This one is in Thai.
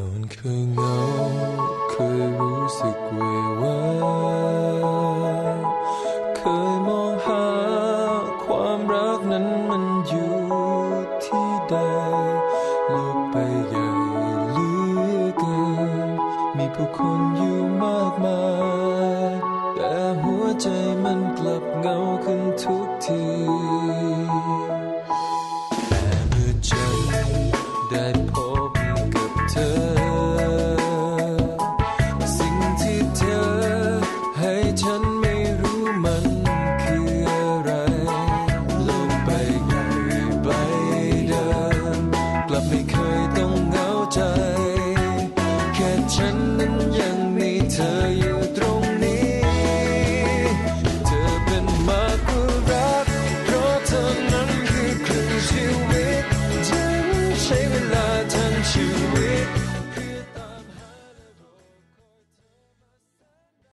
ก่อนเคยเหงาเคยรู้สึกเววาเคยมองหาความรักนั้นมันอยู่ที่ใดโลกไปใหญ่เหลือเกินมีผู้คนอยู่มากมาย แต่หัวใจมันกลับเหงาขึ้นทุกทีแต่เมื่อฉันได้พบกับเธอ ฉันนั้นยังมีเธออยู่ตรงนี้ เธอเป็นมากกว่ารัก เพราะเธอนั้นคือครึ่งชีวิต ฉันใช้เวลาทั้งชีวิต